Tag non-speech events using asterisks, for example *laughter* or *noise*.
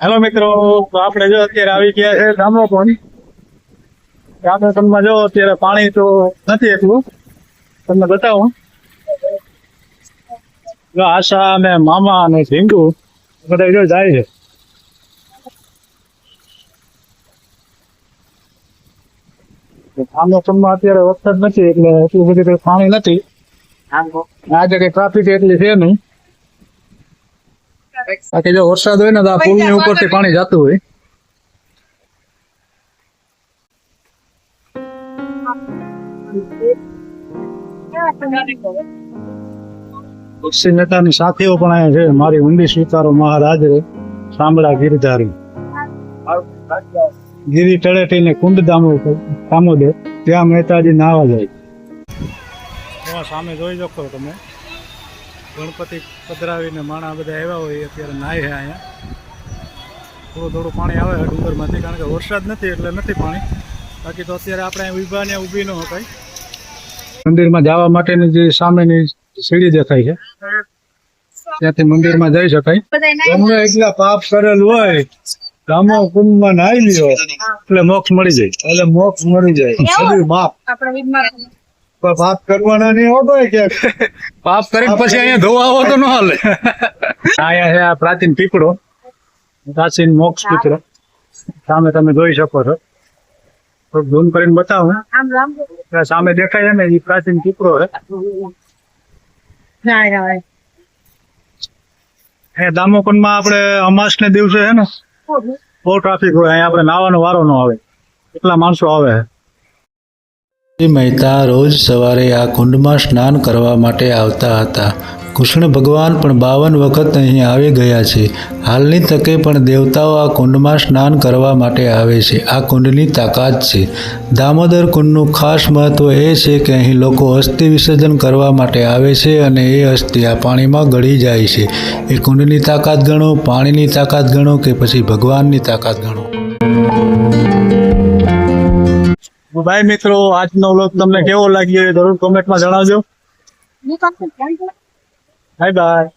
Hello મિત્રો તો આપણે જો અત્યારે આવી ગયા છે ગામડો પણ ગામોપણમાં જો અત્યારે પાણી તો નથી એટલું. તમને બતાવું. જો આશા અને મામા અને ઝીંગુ બધા જો જાય છે. ગામોપણમાં અત્યારે વરસાદ નથી એટલે એટલું બધું પાણી નથી. આજે કઈ ટ્રાફિક એટલી છે નહીં. બાકી જો વરસાદ હોય ને તો આ પુલની ઉપરથી પાણી જતું હોય. પક્ષી નેતાની સાથીઓ પણ અહીંયા છે. મારી ઊંડી સ્વીકારો મહારાજ રે સાંભળા ગીરધારી. ગીરી તળેટી ને કુંડ દામો દામોદર ત્યાં મહેતાજી નાવા જાય. સામે જોઈ શકો તમે. ગણપતિ પધરાવીને માણા બધા આવ્યા હોય અત્યારે નાય છે અહીંયા. થોડું થોડું પાણી આવે છે ડુંગરમાંથી કારણ કે વરસાદ નથી એટલે નથી પાણી. બાકી તો અત્યારે આપણે ઊભા ને ઊભી ન શકાય મંદિરમાં જવા માટેની જે સામેની સીડી દેખાય છે ત્યાંથી મંદિરમાં જઈ શકાય. તમને એટલા પાપ કરેલ હોય ગામો કુંભમાં નાઈ લ્યો એટલે મોક્ષ મળી જાય. એટલે મોક્ષ મળી જાય. પણ પાપ કરવાના નહીં હોતો કે *laughs* પાપ કરી પછી અહીંયા ધોવા આવો તો ન હાલે. *laughs* અહીંયા છે આ પ્રાચીન પીપળો. પ્રાચીન મોક્ષ પીપળો. સામે તમે જોઈ શકો છો. થોડું ઝૂમ કરીને બતાવો સામે દેખાય છે ને એ પ્રાચીન પીપળો છે. એ દામોકુંડમાં આપણે અમાસ ને દિવસે છે ને બહુ ટ્રાફિક હોય અહીંયા આપણે નાવાનો વારો ન આવે. એટલા માણસો આવે છે. મહેતા રોજ સવારે આ કુંડમાં સ્નાન કરવા માટે આવતા હતા. કૃષ્ણ ભગવાન પણ બાવન વખત અહીં આવી ગયા છે. હાલની તકે પણ દેવતાઓ આ કુંડમાં સ્નાન કરવા માટે આવે છે. આ કુંડની તાકાત છે. દામોદર કુંડનું ખાસ મહત્વ એ છે કે અહીં લોકો અસ્થિ વિસર્જન કરવા માટે આવે છે અને એ અસ્થિ આ પાણીમાં ગળી જાય છે. એ કુંડની તાકાત ગણો, પાણીની તાકાત ગણો કે પછી ભગવાનની તાકાત ગણો? ભાઈ મિત્રો આજનો વ્લોગ તમને કેવો લાગ્યો એ જરૂર કોમેન્ટમાં જણાવજો. Bye bye